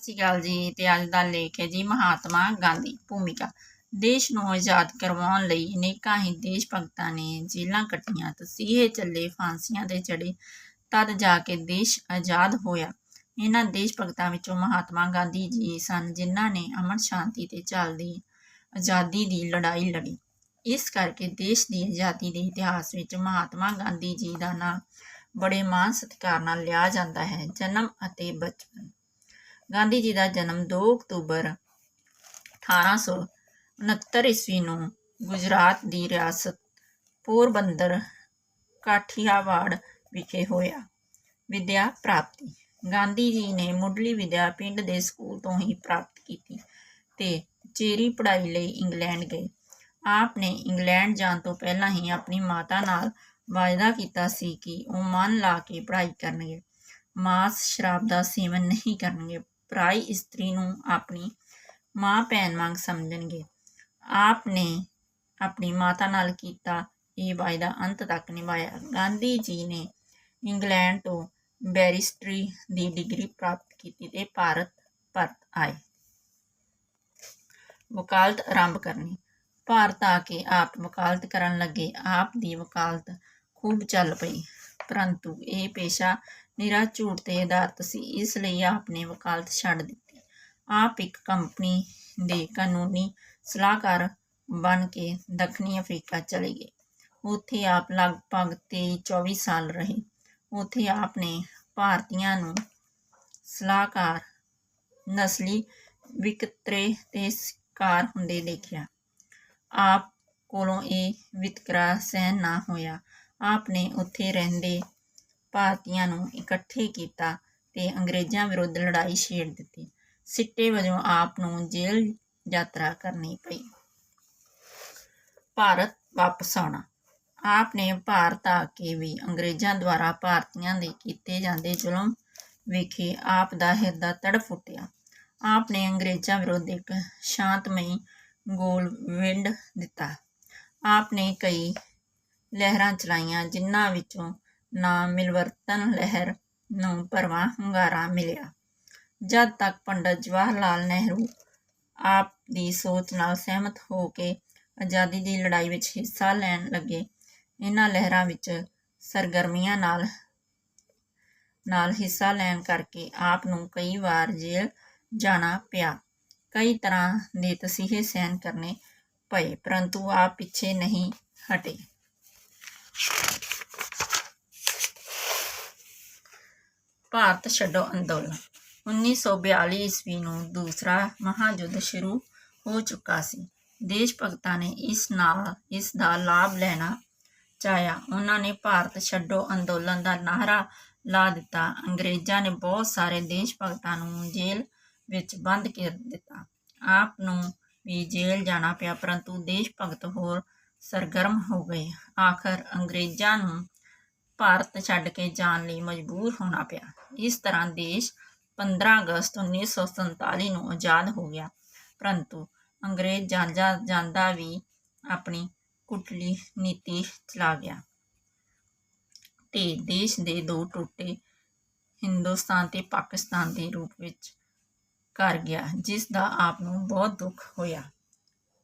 ਸਤਿ ਸ਼੍ਰੀ ਅਕਾਲ ਜੀ ਤੇ ਅੱਜ ਦਾ ਲੇਖ ਹੈ ਜੀ ਮਹਾਤਮਾ ਗਾਂਧੀ ਭੂਮਿਕਾ। ਦੇਸ਼ ਨੂੰ ਆਜ਼ਾਦ ਕਰਵਾਉਣ ਲਈ ਅਨੇਕਾਂ ਹੀ ਦੇਸ਼ ਭਗਤਾਂ ਨੇ ਜੇਲਾਂ ਕੱਟੀਆਂ, ਤਸੀਹੇ ਚੱਲੇ, ਫਾਂਸੀਆਂ ਤੇ ਚੜੇ, ਤਦ ਜਾ ਕੇ ਦੇਸ਼ ਆਜ਼ਾਦ ਹੋਇਆ। ਇਹਨਾਂ ਦੇਸ਼ ਭਗਤਾਂ ਵਿੱਚੋਂ ਮਹਾਤਮਾ ਗਾਂਧੀ ਜੀ ਸਨ ਜਿਨ੍ਹਾਂ ਨੇ ਅਮਨ ਸ਼ਾਂਤੀ ਤੇ ਚੱਲਦੀ ਆਜ਼ਾਦੀ ਦੀ ਲੜਾਈ ਲੜੀ। ਇਸ ਕਰਕੇ ਦੇਸ਼ ਦੀ ਆਜ਼ਾਦੀ ਦੇ ਇਤਿਹਾਸ ਵਿੱਚ ਮਹਾਤਮਾ ਗਾਂਧੀ ਜੀ ਦਾ ਨਾਮ ਬੜੇ ਮਾਣ ਸਤਿਕਾਰ ਨਾਲ ਲਿਆ ਜਾਂਦਾ ਹੈ, ਜਨਮ ਅਤੇ ਬਚਪਨ। ਗਾਂਧੀ ਜੀ ਦਾ ਜਨਮ 2 ਅਕਤੂਬਰ 1869 ਈਸਵੀ ਨੂੰ ਗੁਜਰਾਤ ਦੀ ਰਿਆਸਤ ਪੋਰਬੰਦਰ ਕਾਠੀਆਵਾੜ ਵਿਖੇ ਹੋਇਆ। ਵਿਦਿਆ ਪ੍ਰਾਪਤੀ। ਗਾਂਧੀ ਜੀ ਨੇ ਮੁੱਢਲੀ ਵਿਦਿਆ ਪਿੰਡ ਦੇ ਸਕੂਲ ਤੋਂ ਹੀ ਪ੍ਰਾਪਤ ਕੀਤੀ ਤੇ ਚੇਰੀ ਪੜ੍ਹਾਈ ਲਈ ਇੰਗਲੈਂਡ ਗਏ। ਆਪ ਨੇ ਇੰਗਲੈਂਡ ਜਾਣ ਤੋਂ ਪਹਿਲਾਂ ਹੀ ਆਪਣੀ ਮਾਤਾ ਨਾਲ ਵਾਅਦਾ ਕੀਤਾ ਸੀ ਕਿ ਉਹ ਮਨ ਲਾ ਕੇ ਪੜ੍ਹਾਈ ਕਰਨਗੇ। ਮਾਸ ਸ਼ਰਾਬ ਦਾ ਸੇਵਨ ਨਹੀਂ ਕਰਨਗੇ। ਪਰਾਈ ਇਸਤਰੀ ਨੂੰ ਆਪਣੀ ਮਾਂ ਭੈਣ ਵਾਂਗ ਸਮਝਣਗੇ। ਆਪ ਨੇ ਆਪਣੀ ਮਾਤਾ ਨਾਲ ਕੀਤਾ ਇਹ ਵਾਅਦਾ ਅੰਤ ਤੱਕ ਨਿਭਾਇਆ। ਗਾਂਧੀ ਜੀ ਨੇ ਇੰਗਲੈਂਡ ਤੋਂ ਬੈਰਿਸਟਰੀ ਦੀ ਡਿਗਰੀ ਪ੍ਰਾਪਤ ਕੀਤੀ ਤੇ ਭਾਰਤ ਪਰਤ ਆਏ। ਵਕਾਲਤ ਆਰੰਭ ਕਰਨੀ। ਭਾਰਤ ਆ ਕੇ ਆਪ ਵਕਾਲਤ ਕਰਨ ਲੱਗੇ। ਆਪ ਦੀ ਵਕਾਲਤ ਖੂਬ ਚੱਲ ਪਈ। ਪਰੰਤੂ ਇਹ ਪੇਸ਼ਾ ਨਿਰਾ ਝੂਠ ਤੇ ਆਧਾਰਿਤ ਸੀ, ਇਸ ਲਈ ਆਪ ਨੇ ਵਕਾਲਤ ਛੱਡ ਦਿੱਤੀ। ਆਪ ਇੱਕ ਕੰਪਨੀ ਦੇ ਕਾਨੂੰਨੀ ਸਲਾਹਕਾਰ ਬਣ ਕੇ ਦੱਖਣੀ ਅਫਰੀਕਾ ਚਲੇ ਗਏ। ਉੱਥੇ ਆਪ ਲਗਭਗ 23-24 ਸਾਲ ਰਹੇ। ਉੱਥੇ ਆਪ ਨੇ ਭਾਰਤੀਆਂ ਨੂੰ ਸਲਾਹਕਾਰ, ਨਸਲੀ ਵਿਕਤਰੇ ਤੇ ਸ਼ਿਕਾਰ ਹੁੰਦੇ ਦੇਖਿਆ। ਆਪ ਕੋਲੋਂ ਇਹ ਵਿਤਕਰਾ ਸਹਿਨ ਨਾ ਹੋਇਆ। ਆਪ ਨੇ ਉੱਥੇ ਰਹਿੰਦੇ ਭਾਰਤੀਆਂ ਨੂੰ ਇਕੱਠੇ ਕੀਤਾ ਤੇ ਅੰਗਰੇਜ਼ਾਂ ਵਿਰੁੱਧ ਲੜਾਈ ਛੇੜ ਦਿੱਤੀ। ਸਿੱਟੇ ਵਜੋਂ ਆਪ ਨੂੰ ਜੇਲ੍ਹ ਯਾਤਰਾ ਕਰਨੀ ਪਈ। ਭਾਰਤ ਵਾਪਸ ਆਉਣਾ। ਆਪ ਨੇ ਭਾਰਤ ਆ ਕੇ ਵੀ ਅੰਗਰੇਜ਼ਾਂ ਦੁਆਰਾ ਭਾਰਤੀਆਂ ਦੇ ਕੀਤੇ ਜਾਂਦੇ ਜ਼ੁਲਮ ਵੇਖੇ ਆਪ ਦਾ ਹਿਰਦਾ ਤੜਫ ਉੱਠਿਆ। ਆਪ ਨੇ ਅੰਗਰੇਜ਼ਾਂ ਵਿਰੁੱਧ ਇੱਕ ਸ਼ਾਂਤਮਈ ਗੋਲ ਵਿੰਡ ਦਿੱਤਾ। ਆਪ ਨੇ ਕਈ ਲਹਿਰਾਂ ਚਲਾਈਆਂ, ਜਿਨ੍ਹਾਂ ਵਿੱਚੋਂ ਨਾ ਮਿਲਵਰਤਨ ਲਹਿਰ ਨੂੰ ਭਰਵਾਂ ਹੁੰਗਾਰਾ ਮਿਲਿਆ। ਜਦ ਤੱਕ ਪੰਡਤ ਜਵਾਹਰ ਲਾਲ ਨਹਿਰੂ ਆਪ ਦੀ ਸੋਚ ਨਾਲ ਸਹਿਮਤ ਹੋ ਕੇ ਆਜ਼ਾਦੀ ਦੀ ਲੜਾਈ ਵਿੱਚ ਹਿੱਸਾ ਲੈਣ ਲੱਗੇ ਇਹਨਾਂ ਲਹਿਰਾਂ ਵਿੱਚ ਸਰਗਰਮੀਆਂ ਨਾਲ ਨਾਲ ਹਿੱਸਾ ਲੈਣ ਕਰਕੇ ਆਪ ਨੂੰ ਕਈ ਵਾਰ ਜੇਲ੍ਹ ਜਾਣਾ ਪਿਆ। ਕਈ ਤਰ੍ਹਾਂ ਦੇ ਤਸੀਹੇ ਸਹਿਣ ਕਰਨੇ ਪਏ, ਪਰੰਤੂ ਆਪ ਪਿੱਛੇ ਨਹੀਂ ਹਟੇ। ਭਾਰਤ ਛੱਡੋ ਅੰਦੋਲਨ। 1942 ਈਸਵੀ ਨੂੰ ਦੂਸਰਾ ਮਹਾਯੁੱਧ ਸ਼ੁਰੂ ਹੋ ਚੁੱਕਾ ਸੀ। ਦੇਸ਼ ਭਗਤਾਂ ਨੇ ਇਸ ਨਾਲ ਇਸ ਦਾ ਲਾਭ ਲੈਣਾ ਚਾਹਿਆ। ਉਹਨਾਂ ਨੇ ਭਾਰਤ ਛੱਡੋ ਅੰਦੋਲਨ ਦਾ ਨਾਅਰਾ ਲਾ ਦਿੱਤਾ। ਅੰਗਰੇਜ਼ਾਂ ਨੇ ਬਹੁਤ ਸਾਰੇ ਦੇਸ਼ ਭਗਤਾਂ ਨੂੰ ਜੇਲ੍ਹ ਵਿੱਚ ਬੰਦ ਕਰ ਦਿੱਤਾ। ਆਪ ਨੂੰ ਵੀ ਜੇਲ੍ਹ ਜਾਣਾ ਪਿਆ, ਪਰੰਤੂ ਦੇਸ਼ ਭਗਤ ਹੋਰ ਸਰਗਰਮ ਹੋ ਗਏ। ਆਖਰ ਅੰਗਰੇਜ਼ਾਂ ਨੂੰ ਭਾਰਤ ਛੱਡ ਕੇ ਜਾਣ ਲਈ ਮਜਬੂਰ ਹੋਣਾ ਪਿਆ। ਇਸ ਤਰ੍ਹਾਂ ਦੇਸ਼ 15 ਅਗਸਤ 1947 ਨੂੰ ਆਜ਼ਾਦ ਹੋ ਗਿਆ। ਪਰੰਤੂ ਅੰਗਰੇਜ਼ ਜਾਂਦਾ ਜਾਂਦਾ ਵੀ ਆਪਣੀ ਕੁਟਲੀ ਨੀਤੀ ਚਲਾ ਗਿਆ ਤੇ ਦੇਸ਼ ਦੇ ਦੋ ਟੁੱਟੇ ਹਿੰਦੁਸਤਾਨ ਤੇ ਪਾਕਿਸਤਾਨ ਦੇ ਰੂਪ ਵਿੱਚ ਕਰ ਗਿਆ, ਜਿਸ ਦਾ ਆਪ ਨੂੰ ਬਹੁਤ ਦੁੱਖ ਹੋਇਆ।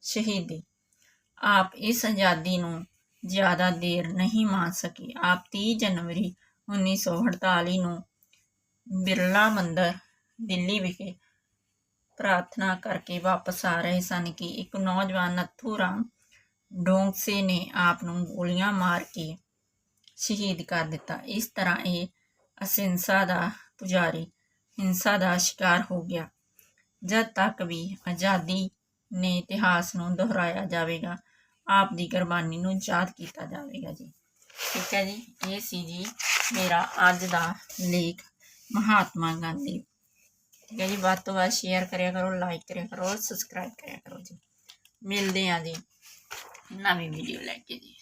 ਸ਼ਹੀਦੀ, ਆਪ ਇਸ ਆਜ਼ਾਦੀ ਨੂੰ ਜ਼ਿਆਦਾ ਦੇਰ ਨਹੀਂ ਮਾਣ ਸਕੀ। ਆਪ 30 ਜਨਵਰੀ 1948 ਨੂੰ ਬਿਰਲਾ ਮੰਦਰ, ਦਿੱਲੀ ਵਿਖੇ ਪ੍ਰਾਰਥਨਾ ਕਰਕੇ ਵਾਪਸ ਆ ਰਹੇ ਸਨ ਕਿ ਇੱਕ ਨੌਜਵਾਨ ਨੱਥੂ ਰਾਮ ਡੋਂਗਸੇ ਨੇ ਆਪ ਨੂੰ ਗੋਲੀਆਂ ਮਾਰ ਕੇ ਸ਼ਹੀਦ ਕਰ ਦਿੱਤਾ। ਇਸ ਤਰ੍ਹਾਂ ਇਹ ਅਸਿੰਸਾ ਦਾ ਪੁਜਾਰੀ, ਹਿੰਸਾ ਦਾ ਸ਼ਿਕਾਰ ਹੋ ਗਿਆ। ਜਦ ਤੱਕ ਵੀ ਆਜ਼ਾਦੀ ਨੇ ਇਤਿਹਾਸ ਨੂੰ ਦੁਹਰਾਇਆ ਜਾਵੇਗਾ ਆਪ ਦੀ ਕੁਰਬਾਨੀ ਨੂੰ ਯਾਦ ਕੀਤਾ ਜਾਵੇਗਾ ਜੀ। ਠੀਕ ਹੈ ਜੀ, ਇਹ ਸੀ ਜੀ ਮੇਰਾ ਅੱਜ ਦਾ ਲੇਖ ਮਹਾਤਮਾ ਗਾਂਧੀ। ਠੀਕ ਹੈ ਜੀ, ਵੱਧ ਤੋਂ ਵੱਧ ਸ਼ੇਅਰ ਕਰਿਆ ਕਰੋ ਲਾਈਕ ਕਰਿਆ ਕਰੋ ਸਬਸਕ੍ਰਾਈਬ ਕਰਿਆ ਕਰੋ ਜੀ। ਮਿਲਦੇ ਹਾਂ ਜੀ ਨਵੀਂ ਵੀਡੀਓ ਲੈ ਕੇ ਜੀ।